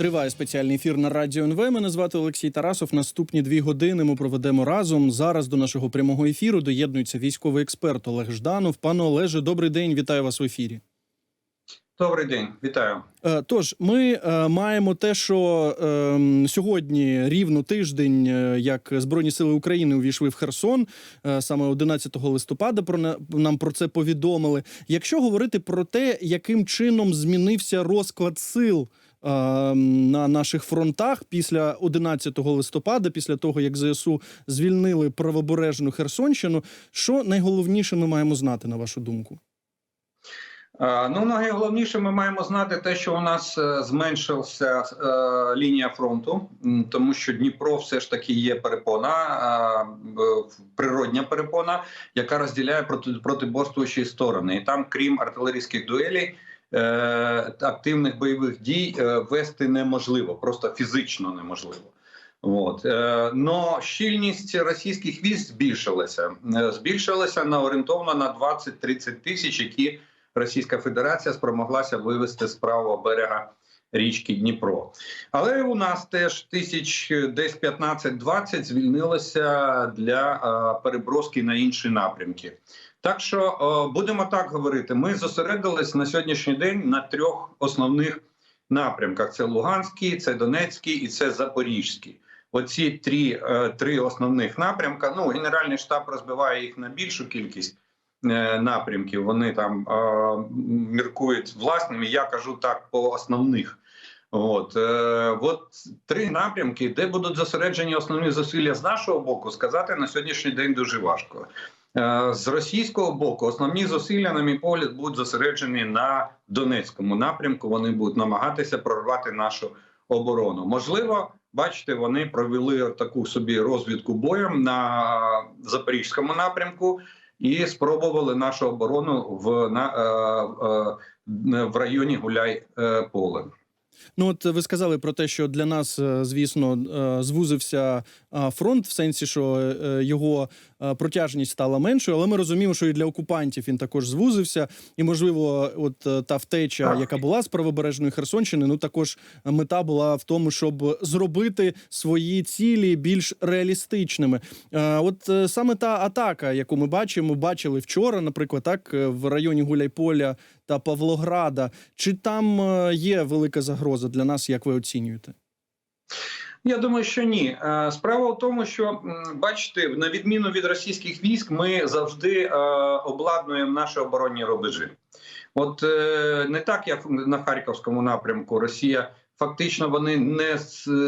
Триває спеціальний ефір на радіо НВ. Мене звати Олексій Тарасов. Наступні дві години ми проведемо разом. Зараз до нашого прямого ефіру доєднується військовий експерт Олег Жданов. Пане Олеже, добрий день. Вітаю вас в ефірі. Добрий день, вітаю. Е, Тож ми е, маємо те, що е, сьогодні рівно тиждень, е, як Збройні сили України увійшли в Херсон, е, саме 11 листопада. Про на- нам про це повідомили. Якщо говорити про те, яким чином змінився розклад сил. Е, На наших фронтах після 11 листопада, після того як ЗСУ звільнили правобережну Херсонщину, що найголовніше ми маємо знати на вашу думку? Е, Ну, найголовніше, ми маємо знати те, що у нас е, зменшилася е, лінія фронту, тому що Дніпро все ж таки є перепона, е, природня перепона, яка розділяє проти протиборствуючі сторони. І там, крім артилерійських дуелей, активних бойових дій е, вести неможливо, просто фізично неможливо. От е, но щільність російських військ збільшилася. Е, Збільшилася на орієнтовно на 20-30 тисяч, які Російська Федерація спромоглася вивести з правого берега річки Дніпро. Але у нас теж тисяч десь 15-20 звільнилося для е, переброски на інші напрямки. Так що е, будемо так говорити. Ми зосередились на сьогоднішній день на трьох основних напрямках: це Луганський, це Донецький і це Запорізький. Оці три, е, три основних напрямка. Ну, Генеральний штаб розбиває їх на більшу кількість е, напрямків. Вони там міркують власними. Я кажу так по основних. От, е, от три напрямки, де будуть зосереджені основні зусилля з нашого боку, сказати на сьогоднішній день дуже важко. Е, з російського боку основні зусилля, на мій погляд, будуть зосереджені на Донецькому напрямку. Вони будуть намагатися прорвати нашу оборону. Можливо, бачите, вони провели таку собі розвідку боєм на запорізькому напрямку і спробували нашу оборону в на е, е, в районі Гуляй поле. Ну, от ви сказали про те, що для нас, звісно, звузився фронт, в сенсі, що його протяжність стала меншою, але ми розуміємо, що і для окупантів він також звузився. І, можливо, от е, та втеча, яка була з правобережної Херсонщини, ну також мета була в тому, щоб зробити свої цілі більш реалістичними. Е, От е, саме та атака, яку ми бачимо, бачили вчора, наприклад, так е, в районі Гуляйполя та Павлограда. Чи там е, є велика загроза для нас, як ви оцінюєте? Я думаю, що ні. Е, Справа в тому, що бачите, на відміну від російських військ, ми завжди е, обладнуємо наші оборонні рубежі. От е, не так, як на харківському напрямку, Росія фактично вони не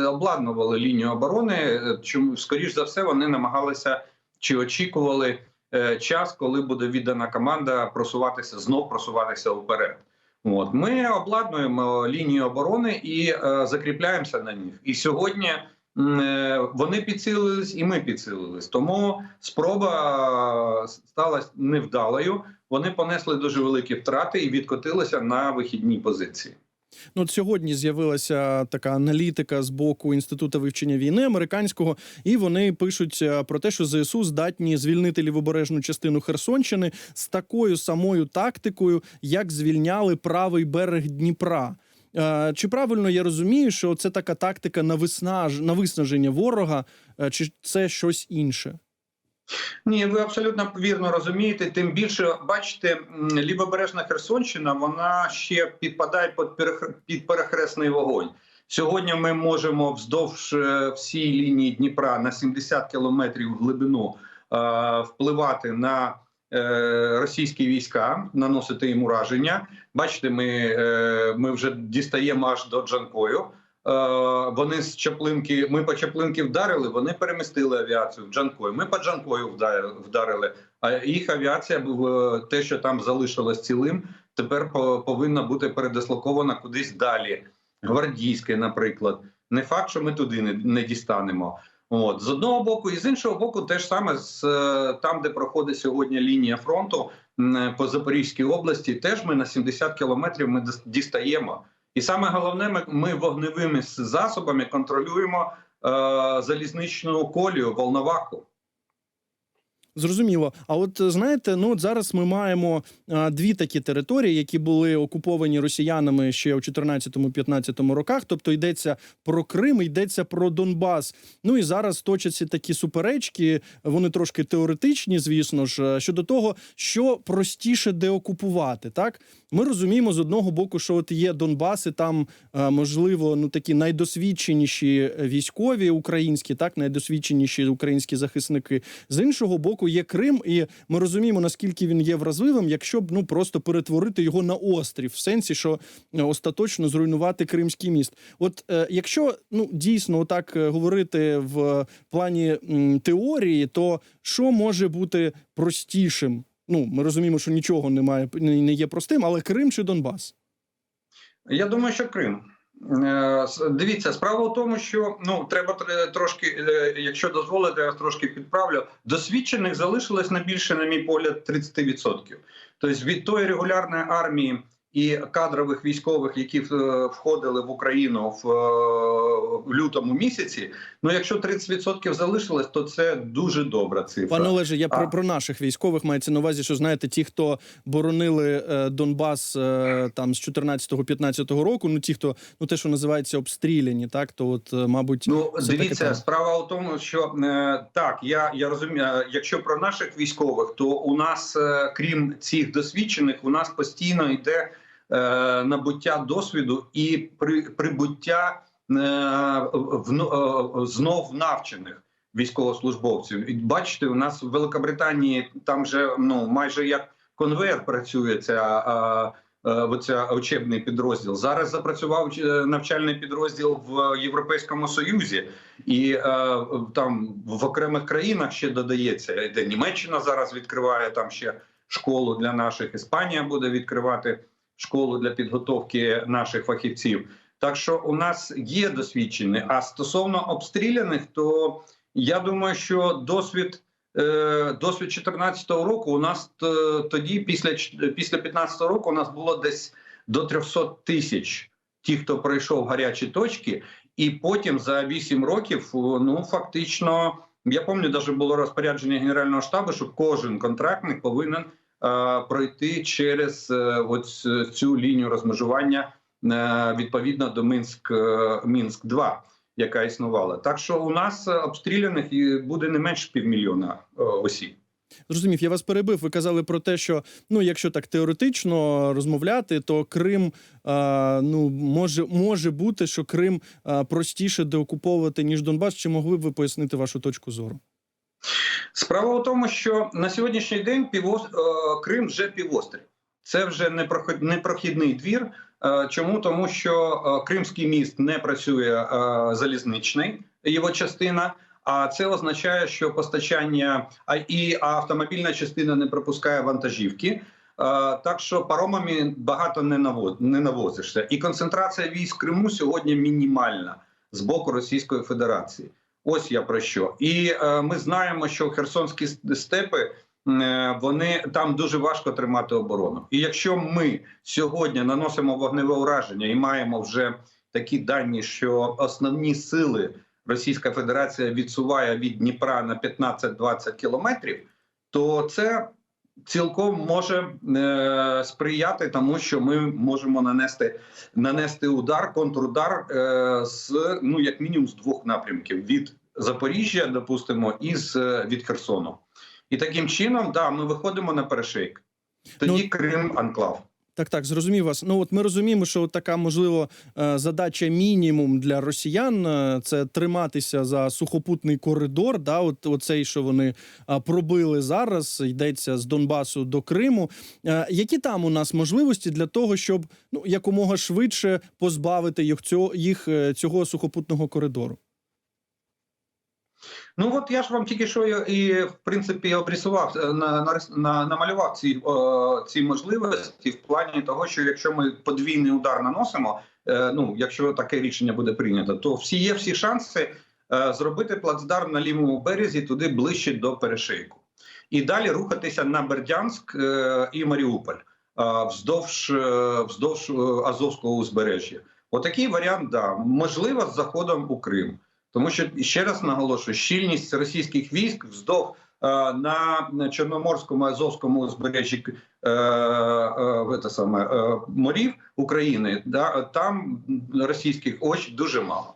обладнували лінію оборони. Чому скоріш за все вони намагалися чи очікували час, коли буде віддана команда просуватися знов просуватися вперед. От ми обладнуємо лінію оборони і е, закріпляємося на них. І сьогодні е, вони підсилились, і ми підсилились. Тому спроба сталася стала невдалою. Вони понесли дуже великі втрати і відкотилися на вихідні позиції. Ну, от сьогодні з'явилася така аналітика з боку інституту вивчення війни американського, і вони пишуть е, про те, що ЗСУ здатні звільнити лівобережну частину Херсонщини з такою самою тактикою, як звільняли правий берег Дніпра. Е, Чи правильно я розумію, що це така тактика на виснаж... на виснаження ворога, е, чи це щось інше? Ні, ви абсолютно вірно розумієте. Тим більше, бачите, лівобережна Херсонщина вона ще підпадає під перехр- під перехресний вогонь. Сьогодні ми можемо вздовж е, всій лінії Дніпра на 70 кілометрів в глибину е, впливати на е, російські війська, наносити їм ураження. Бачите, ми, ми вже дістаємо аж до Джанкою. Е, Вони з Чаплинки, ми по Чаплинки вдарили, вони перемістили авіацію в Джанкой. Ми по Джанкою вдарили. А їх авіація те, що там залишилось цілим, тепер по- повинна бути передислокована кудись далі. Гвардійське, наприклад. Не факт, що ми туди не, не дістанемо. От з одного боку, і з іншого боку, те ж саме з е, там, де проходить сьогодні лінія фронту по Запорізькій області, теж ми на 70 кілометрів ми дістаємо. І саме головне, ми, ми вогневими засобами контролюємо е, залізничну колію, волноваху. Зрозуміло. А от е, знаєте, ну от зараз ми маємо а, дві такі території, які були окуповані росіянами ще у 14-15 роках. Тобто йдеться про Крим, йдеться про Донбас. Ну і зараз точаться такі суперечки. Вони трошки теоретичні, звісно ж, е, щодо того, що простіше деокупувати. Так ми розуміємо з одного боку, що от є Донбас, і там е, можливо ну такі найдосвідченіші військові українські, так найдосвідченіші українські захисники. З іншого боку, є Крим, і ми розуміємо, наскільки він є вразливим, якщо б ну просто перетворити його на острів, в сенсі, що е, остаточно зруйнувати Кримський міст. От е, якщо ну дійсно отак е, говорити в плані теорії, то що може бути простішим? Ну, ми розуміємо, що нічого немає не є простим, але Крим чи Донбас? Я думаю, що Крим. Е, Дивіться, справа в тому, що ну треба трошки, е, якщо дозволите, я трошки підправлю. Досвідчених залишилось на більше, на мій погляд, 30%. Тобто від тої регулярної армії і кадрових військових, які е, входили в Україну в, е, в лютому місяці. Ну, якщо 30% залишилось, то це дуже добра цифра. Пане Олеже, я про, А. про наших військових мається на увазі, що знаєте, ті, хто боронили е, Донбас там з 14-15 року, ну ті, хто ну те, що називається обстріляні, так то от, мабуть, Ну це таке справа в тому, що так я, я розумію, якщо про наших військових, то у нас, крім цих досвідчених, у нас постійно йде набуття досвіду і при, прибуття е, е, знов навчених військовослужбовців. Бачите, у нас в Великобританії там же ну майже як конвейер працює ця. е, е, Оця учебний підрозділ зараз запрацював е, навчальний підрозділ в Європейському Союзі, і е, там в окремих країнах ще додається. Де Німеччина зараз відкриває там ще школу для наших. Іспанія буде відкривати школу для підготовки наших фахівців. Так що у нас є досвідчені. А стосовно обстріляних, то я думаю, що досвід. Е, Досвід 2014 року у нас тоді, після після 15 року, у нас було десь до 300 тисяч ті, хто пройшов гарячі точки, і потім за 8 років, ну фактично, я пам'ятаю, навіть було розпорядження генерального штабу, що кожен контрактник повинен е, пройти через е, ось цю лінію розмежування е, відповідно до Мінськ е, Мінськ 2 яка існувала. Так що у нас е, обстріляних буде не менше півмільйона е, осіб. Зрозумів, я вас перебив. Ви казали про те, що ну, якщо так теоретично розмовляти, то Крим а, ну може може бути, що Крим а, простіше деокуповувати ніж Донбас. Чи могли б ви пояснити вашу точку зору? Справа в тому, що на сьогоднішній день півос... е, Крим вже півострів. Це вже непрохідний двір. Е, Чому тому, що е, Кримський міст не працює залізничний його частина. А це означає, що постачання і автомобільна частина не пропускає вантажівки. Так що паромами багато не навозишся, і концентрація військ в Криму сьогодні мінімальна з боку Російської Федерації. Ось я про що. І е, ми знаємо, що херсонські степи е, вони там дуже важко тримати оборону. І якщо ми сьогодні наносимо вогневе ураження і маємо вже такі дані, що основні сили Російська Федерація відсуває від Дніпра на 15-20 кілометрів, то це цілком може е, сприяти тому, що ми можемо нанести нанести удар, контрудар е, з ну як мінімум з двох напрямків: від Запоріжжя, допустимо, і з е, від Херсону. І таким чином, да, ми виходимо на перешейк. Тоді Ну, Крим анклав. Так, так, зрозумів вас. Ну от ми розуміємо, що така можливо е, задача мінімум для росіян е, це триматися за сухопутний коридор. Да, от оцей, що вони пробили зараз, йдеться з Донбасу до Криму. Е, Які там у нас можливості для того, щоб ну якомога швидше позбавити їх цього їх е, цього сухопутного коридору? Ну от я ж вам тільки що і, в принципі обрисував е, на, на, на намалював ці, о, ці можливості в плані того, що якщо ми подвійний удар наносимо, е, ну якщо таке рішення буде прийнято, то всі є всі шанси е, зробити плацдарм на лівому березі туди ближче до перешийку, і далі рухатися на Бердянськ е, і Маріуполь е, вздовж е, вздовж е, Азовського узбережжя. Отакий варіант, да можливо, з заходом у Крим. Тому що ще раз наголошую, щільність російських військ вздовж на Чорноморському Азовському узбережжі е, е, саме е, морів України, да там російських очі дуже мало.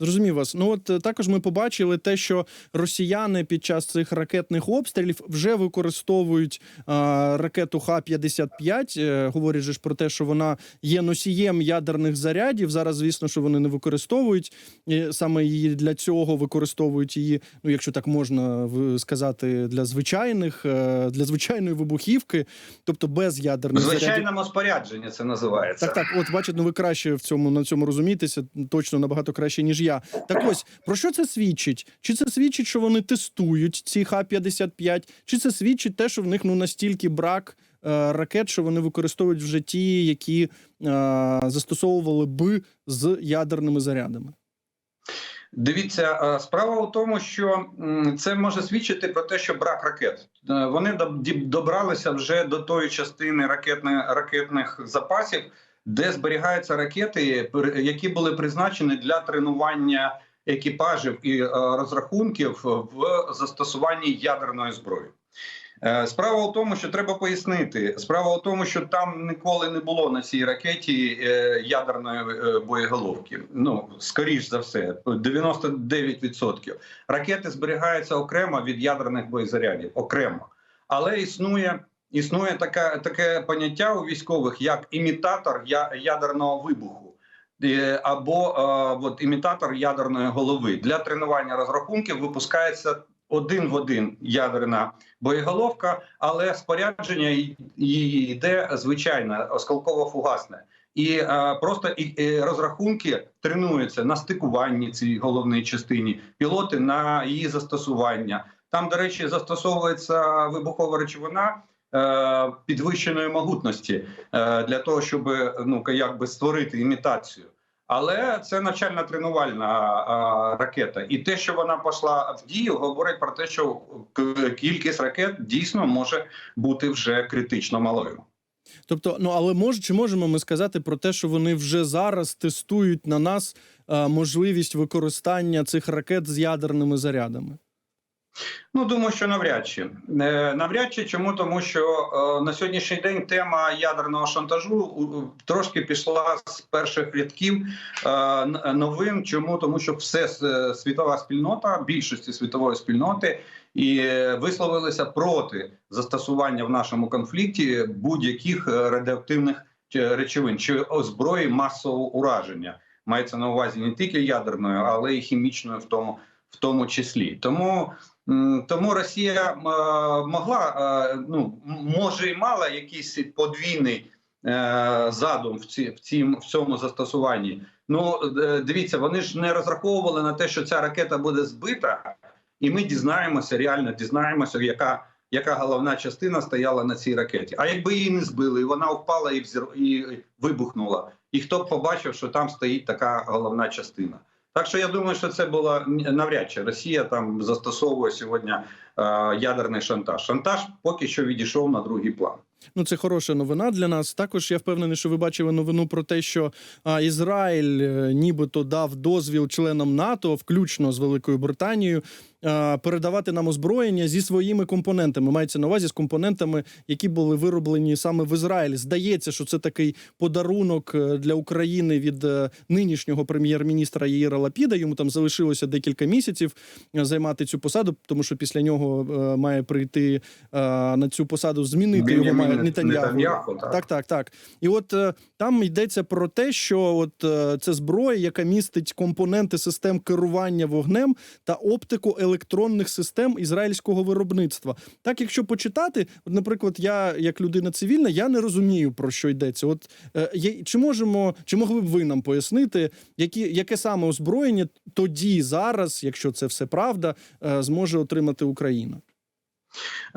Зрозумів вас. Ну от е, також ми побачили те, що росіяни під час цих ракетних обстрілів вже використовують а, ракету Х-55. Е, говорять же ж про те, що вона є носієм ядерних зарядів. Зараз, звісно, що вони не використовують І саме її для цього використовують її. Ну, якщо так можна сказати, для звичайних е, для звичайної вибухівки, тобто без ядерних зарядів. звичайному спорядженні це називається. Так, так, от бачите, ну ви краще в цьому на цьому розумієтеся, точно набагато краще, ніж я. Так ось про що це свідчить? Чи це свідчить, що вони тестують ці Х-55, чи це свідчить те, що в них ну настільки брак е, ракет, що вони використовують вже ті, які е, застосовували би з ядерними зарядами? Дивіться, е, справа у тому, що це може свідчити про те, що брак ракет. Е, Вони добралися вже до тої частини ракетних ракетних запасів, де зберігаються ракети, які були призначені для тренування екіпажів і е, розрахунків в застосуванні ядерної зброї. Е, Справа у тому, що треба пояснити. Справа у тому, що там ніколи не було на цій ракеті е, ядерної боєголовки. Ну скоріш за все, 99%. Ракети зберігаються окремо від ядерних боєзарядів, окремо, але існує. Існує таке, таке поняття у військових як імітатор ядерного вибуху або е, от, імітатор ядерної голови для тренування розрахунків випускається один в один ядерна боєголовка, але спорядження її йде звичайне осколково-фугасне. І е, просто і, розрахунки тренуються на стикуванні цій головній частині, пілоти на її застосування. Там, до речі, застосовується вибухова речовина підвищеної могутності е, для того, щоб ну якби створити імітацію. Але це навчальна тренувальна а, ракета, і те, що вона пішла в дію, говорить про те, що кількість ракет дійсно може бути вже критично малою. Тобто, ну але може чи можемо ми сказати про те, що вони вже зараз тестують на нас е, можливість використання цих ракет з ядерними зарядами? Ну думаю, що навряд чи Е, навряд чи чому, тому що е, на сьогоднішній день тема ядерного шантажу трошки пішла з перших рядків е, новин. Чому тому, що все світова спільнота, більшості світової спільноти, і висловилися проти застосування в нашому конфлікті будь-яких радіоактивних речовин чи зброї масового ураження. Мається на увазі не тільки ядерною, але й хімічною в тому, в тому числі. Тому Тому Росія е, могла, е, ну може і мала якийсь подвійний е, задум в ці в цім в цьому застосуванні. Ну дивіться, вони ж не розраховували на те, що ця ракета буде збита, і ми дізнаємося, реально дізнаємося, яка. Яка головна частина стояла на цій ракеті? А якби її не збили, і вона впала і взір... і вибухнула, і хто б побачив, що там стоїть така головна частина? Так що я думаю, що це була навряд чи Росія там застосовує сьогодні ядерний шантаж. Шантаж поки що відійшов на другий план. Ну, це хороша новина для нас. Також я впевнений, що ви бачили новину про те, що а, Ізраїль е, нібито дав дозвіл членам НАТО, включно з Великою Британією, а, передавати нам озброєння зі своїми компонентами. Мається на увазі з компонентами, які були вироблені саме в Ізраїлі. Здається, що це такий подарунок е, для України від е, нинішнього прем'єр-міністра Єїра Лапіда. Йому там залишилося декілька місяців е, займати цю посаду, тому що після нього е, має прийти е, на цю посаду змінити його має Нетаньяху. Так. Так, так, так. І от е, там йдеться про те, що от е, це зброя, яка містить компоненти систем керування вогнем та оптику електронних систем ізраїльського виробництва. Так, якщо почитати, от, наприклад, я як людина цивільна, я не розумію про що йдеться. От е, чи можемо, чи могли б ви нам пояснити, які яке саме озброєння тоді, зараз, якщо це все правда, зможе отримати Україна?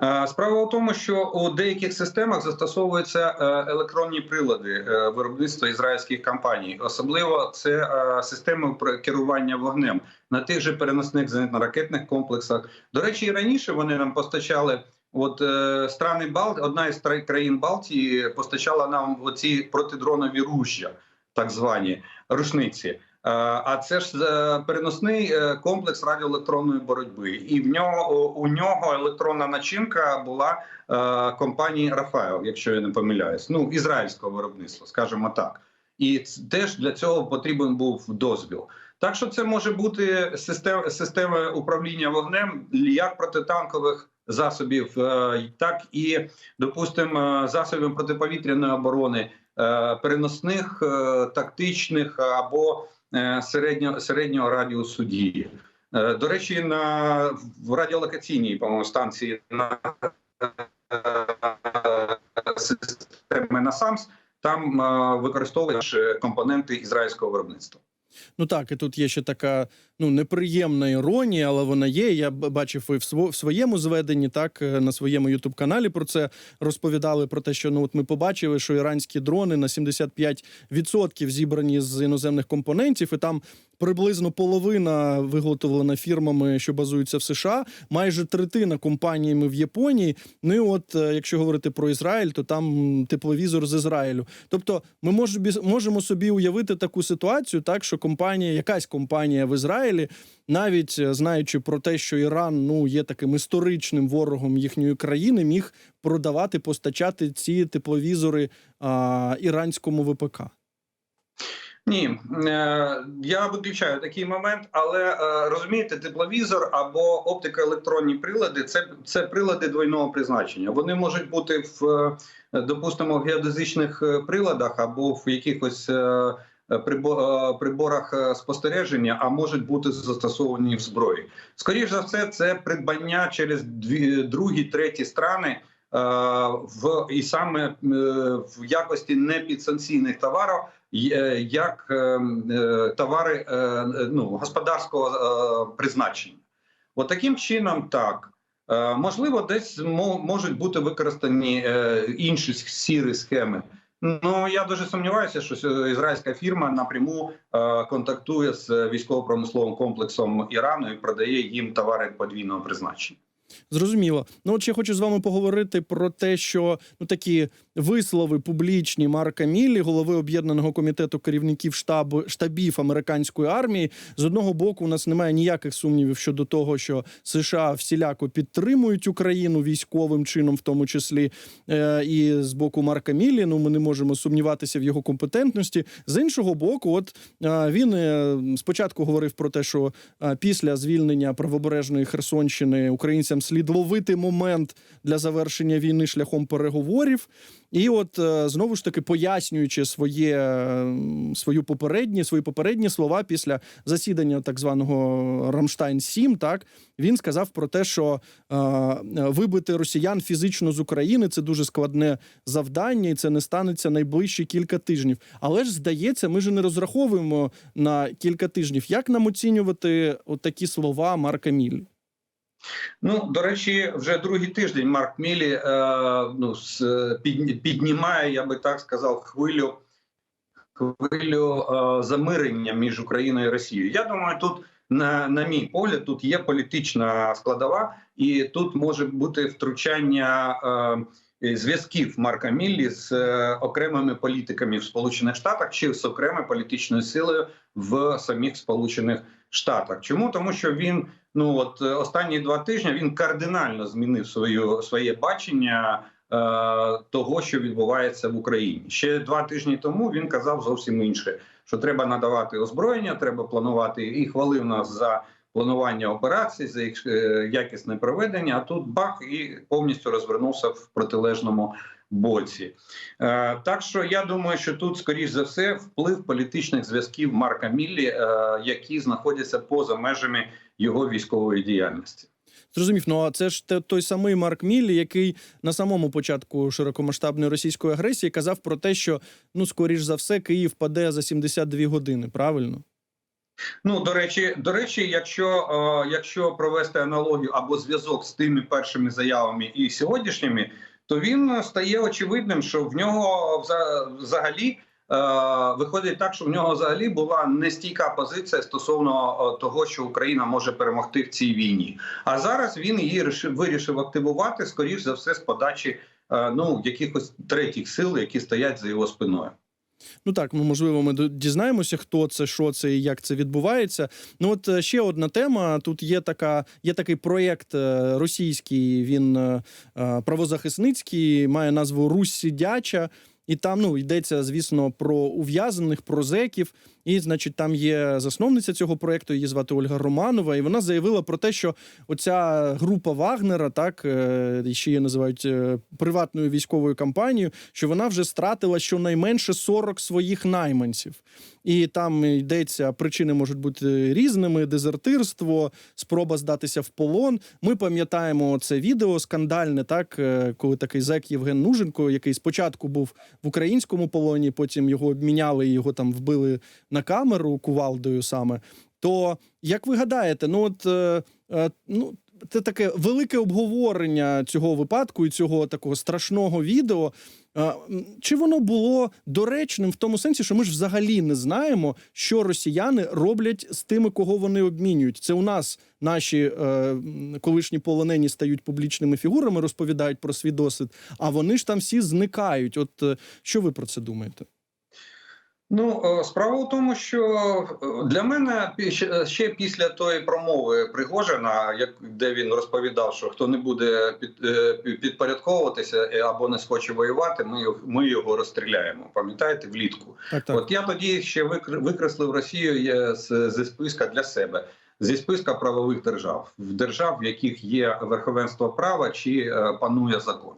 Е, Справа в тому, що у деяких системах застосовуються е, електронні прилади е, виробництва ізраїльських компаній. Особливо це системи керування вогнем на тих же переносних зенітно-ракетних комплексах. До речі, і раніше вони нам постачали. От е, страни Балт, одна із країн Балтії постачала нам оці протидронові ружжя, так звані рушниці. Е, А це ж е, переносний е, комплекс радіоелектронної боротьби, і в нього у нього електронна начинка була компанії Рафаел, якщо я не помиляюсь, ну ізраїльського виробництва, скажімо так. І теж для цього потрібен був дозвіл. Так що це може бути система, система управління вогнем як протитанкових засобів, так і, допустимо, засобів протиповітряної оборони, переносних, тактичних або е, середнього, середнього радіусу дії. Е, До речі, на в радіолокаційній по-моєму, станції на е, системи НАСАМС там використовують компоненти ізраїльського виробництва. Ну так, і тут є ще така ну неприємна іронія, але вона є. Я бачив і в своєму зведенні, так е, на своєму ютуб каналі про це розповідали. Про те, що ну от ми побачили, що іранські дрони на 75% зібрані з іноземних компонентів, і там приблизно половина виготовлена фірмами, що базуються в США, майже третина компаніями в Японії. Ну і от е, якщо говорити про Ізраїль, то там тепловізор з Ізраїлю. Тобто, ми мож- можемо собі уявити таку ситуацію, так що компанія, якась компанія в Ізраїлі, навіть е, знаючи про те, що Іран ну є таким історичним ворогом їхньої країни, міг продавати, постачати ці тепловізори а, іранському ВПК. Ні, е, я виключаю такий момент, але е, розумієте, тепловізор або оптикоелектронні прилади це, це прилади двойного призначення. Вони можуть бути в, е, допустимо, в геодезичних приладах або в якихось. Приборах спостереження, а можуть бути застосовані в зброї. Скоріше за все, це придбання через дві другі, треті страни в і саме в якості непідсанкційних товарів, як е, е, товари е, е, ну, господарського е, призначення. От таким чином, так. Е, Можливо, десь можуть бути використані е, інші сірі схеми. Ну я дуже сумніваюся, що ізраїльська фірма напряму е, контактує з військово-промисловим комплексом Ірану і продає їм товари подвійного призначення. Зрозуміло. Ну, от ще хочу з вами поговорити про те, що ну такі вислови публічні Марка Міллі, голови об'єднаного комітету керівників штабу штабів американської армії. З одного боку, у нас немає ніяких сумнівів щодо того, що США всіляко підтримують Україну військовим чином, в тому числі е, і з боку Марка Міллі. Ну ми не можемо сумніватися в його компетентності. З іншого боку, от е, він е, спочатку говорив про те, що е, після звільнення правобережної Херсонщини українцям слід ловити момент для завершення війни шляхом переговорів. І от е, знову ж таки пояснюючи своє е, свою попередні свої попередні слова після засідання так званого Рамштайн 7 так він сказав про те, що е, вибити росіян фізично з України це дуже складне завдання, і це не станеться найближчі кілька тижнів. Але ж здається, ми ж не розраховуємо на кілька тижнів. Як нам оцінювати от такі слова Марка Міллі? Ну до речі, вже другий тиждень Марк Мілі е, ну, під, піднімає, я би так сказав, хвилю хвилю е, замирення між Україною і Росією. Я думаю, тут на, на мій погляд, тут є політична складова, і тут може бути втручання. Е, Зв'язків Марка Міллі з е, окремими політиками в Сполучених Штатах чи з окремою політичною силою в самих Сполучених Штатах. Чому тому, що він ну от е, останні два тижні він кардинально змінив свою своє бачення е, того, що відбувається в Україні. Ще два тижні тому він казав зовсім інше: що треба надавати озброєння, треба планувати і хвалив нас за планування операцій, за їх е, якісне проведення. А тут бах і повністю розвернувся в протилежному боці. Е, так що я думаю, що тут, скоріш за все, вплив політичних зв'язків Марка Міллі, е, які знаходяться поза межами його військової діяльності. Зрозумів, ну а це ж той самий Марк Міллі, який на самому початку широкомасштабної російської агресії казав про те, що ну скоріш за все Київ паде за 72 години. Правильно? Ну до речі, до речі, якщо е, якщо провести аналогію або зв'язок з тими першими заявами і сьогоднішніми, то він стає очевидним, що в нього взагалі. е, Виходить так, що в нього взагалі була нестійка позиція стосовно е, того, що Україна може перемогти в цій війні. А зараз він її рішив- вирішив активувати, скоріш за все, з подачі е, ну якихось третіх сил, які стоять за його спиною. Ну так, ну можливо, ми дізнаємося, хто це, що це і як це відбувається. Ну от е, ще одна тема. Тут є така, є такий проєкт е, російський. Він е, правозахисницький, має назву Русь сидяча. І там ну йдеться, звісно, про ув'язаних, про зеків. І, значить, там є засновниця цього проекту, її звати Ольга Романова, і вона заявила про те, що оця група Вагнера, так е, ще її називають е, приватною військовою кампанією, що вона вже стратила щонайменше 40 своїх найманців. І там йдеться, причини можуть бути різними: дезертирство, спроба здатися в полон. Ми пам'ятаємо це відео скандальне, так е, коли такий зек Євген Нуженко, який спочатку був в українському полоні, потім його обміняли і його там вбили на камеру кувалдою саме. То як ви гадаєте, ну от е, е, ну. Це таке велике обговорення цього випадку і цього такого страшного відео. Чи воно було доречним в тому сенсі, що ми ж взагалі не знаємо, що росіяни роблять з тими, кого вони обмінюють? Це у нас наші е, колишні полонені стають публічними фігурами, розповідають про свій досвід, а вони ж там всі зникають. От е, що ви про це думаєте? Ну, е, справа в тому, що е, для мене ще- після тої промови Пригожина, як де він розповідав, що хто не буде е, підпорядковуватися або не схоче воювати, ми його, ми його розстріляємо. Пам'ятаєте, влітку. Так, так. От я тоді ще викр- викреслив Росію з, зі списка для себе. Зі списка правових держав, в держав, в яких є верховенство права чи панує закон.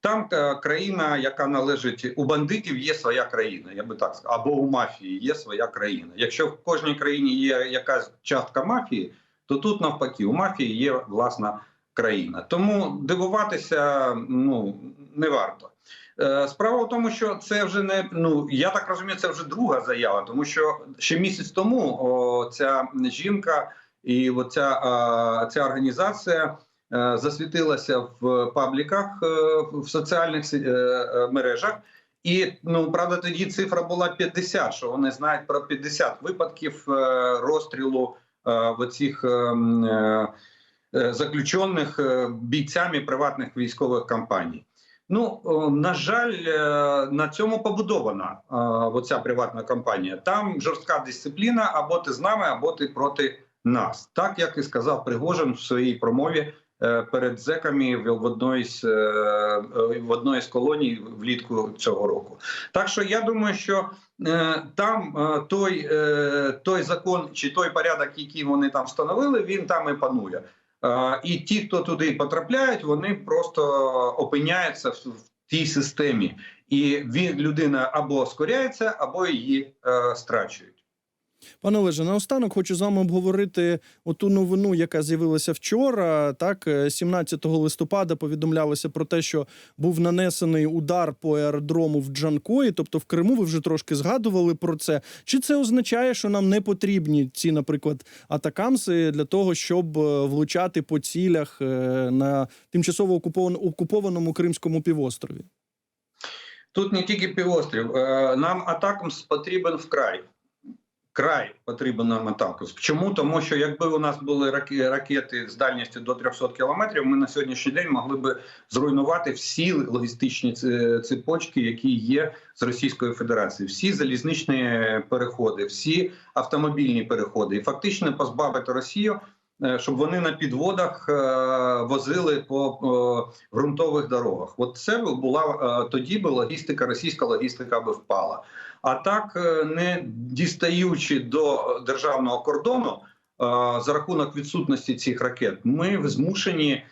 Там е, країна, яка належить у бандитів, є своя країна, я би так сказав, або у мафії є своя країна. Якщо в кожній країні є якась частка мафії, то тут навпаки у мафії є власна країна. Тому дивуватися ну не варто. Е, Справа в тому, що це вже не ну я так розумію, це вже друга заява, тому що ще місяць тому о, ця жінка і оця а, ця організація е, засвітилася в пабліках е, в соціальних е, е, мережах. І ну правда, тоді цифра була 50, що вони знають про 50 випадків е, розстрілу е, оцих е, е, е, заключених е, бійцями приватних військових компаній. Ну на жаль, е, на цьому побудована е, оця приватна компанія. Там жорстка дисципліна: або ти з нами, або ти проти нас. Так як і сказав Пригожин в своїй промові е, перед зеками в одної з е, е, в одної з колоній влітку цього року. Так що я думаю, що е, там е, той, е, той закон чи той порядок, який вони там встановили, він там і панує. Е, І ті, хто туди потрапляють, вони просто опиняються в, тій системі, і він людина або скоряється, або її е, страчують. Пане Олеже, наостанок хочу з вами обговорити оту новину, яка з'явилася вчора. Так, е, 17 листопада повідомлялося про те, що був нанесений удар по аеродрому в Джанкої, тобто в Криму. Ви вже трошки згадували про це. Чи це означає, що нам не потрібні ці, наприклад, атакамси для того, щоб е, влучати по цілях е, на тимчасово окупованому Кримському півострові? Тут не тільки півострів. Е, Нам атакамс потрібен вкрай. Край потрібен нам атакамс. Чому? Тому що якби у нас були ракети з дальністю до 300 кілометрів, ми на сьогоднішній день могли би зруйнувати всі логістичні цепочки, які є з Російської Федерації, всі залізничні переходи, всі автомобільні переходи, і фактично позбавити Росію. Е, Щоб вони на підводах е, возили по е, ґрунтових дорогах, от це була тоді би логістика, російська логістика би впала. А так, не дістаючи до державного кордону за рахунок відсутності цих ракет, ми змушені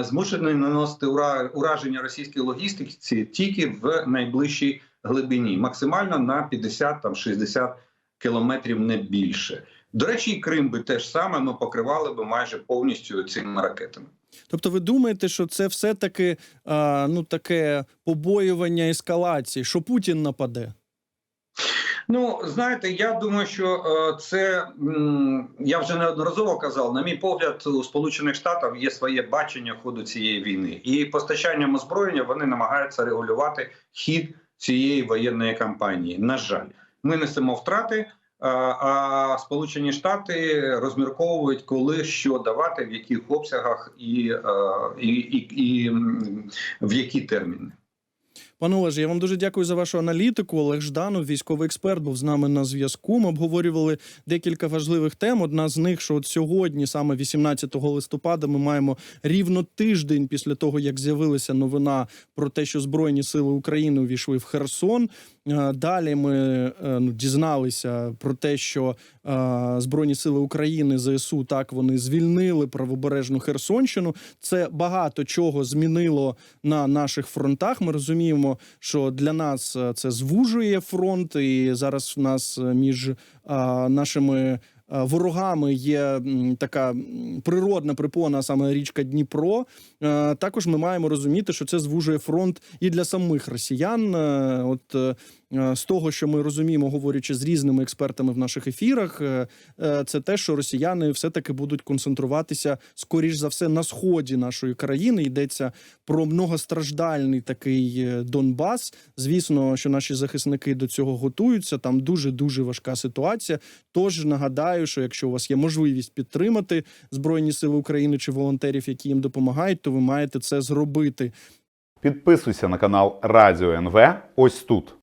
змушені наносити ураження російській логістиці тільки в найближчій глибині, максимально на 50-60 кілометрів, не більше. До речі, і Крим би теж саме ми покривали би майже повністю цими ракетами. Тобто, ви думаєте, що це все таки а, ну таке побоювання ескалації, що Путін нападе? Ну, знаєте, я думаю, що е, це я вже неодноразово казав. На мій погляд, у Сполучених Штатів є своє бачення ходу цієї війни, і постачанням озброєння вони намагаються регулювати хід цієї воєнної кампанії. На жаль, ми несемо втрати. А Сполучені Штати розмірковують, коли що давати, в яких обсягах і, е, і, і, і в які терміни. Пане Олеже, я вам дуже дякую за вашу аналітику. Олег Жданов, військовий експерт, був з нами на зв'язку. Ми обговорювали декілька важливих тем. Одна з них, що от сьогодні, саме 18 листопада, ми маємо рівно тиждень після того, як з'явилася новина про те, що Збройні сили України увійшли в Херсон. Е, Далі ми е, ну, дізналися про те, що Збройні сили України ЗСУ так вони звільнили правобережну Херсонщину. Це багато чого змінило на наших фронтах. Ми розуміємо, що для нас е, це звужує фронт, і зараз в нас е, між нашими. Е, Ворогами є така природна припона, саме річка Дніпро. Е, Також ми маємо розуміти, що це звужує фронт і для самих росіян. Е, От з того, що ми розуміємо, говорячи з різними експертами в наших ефірах, це те, що росіяни все таки будуть концентруватися скоріш за все на сході нашої країни. Йдеться про многостраждальний такий Донбас. Звісно, що наші захисники до цього готуються. Там дуже дуже важка ситуація. Тож нагадаю, що якщо у вас є можливість підтримати збройні сили України чи волонтерів, які їм допомагають, то ви маєте це зробити. Підписуйся на канал Радіо НВ ось тут.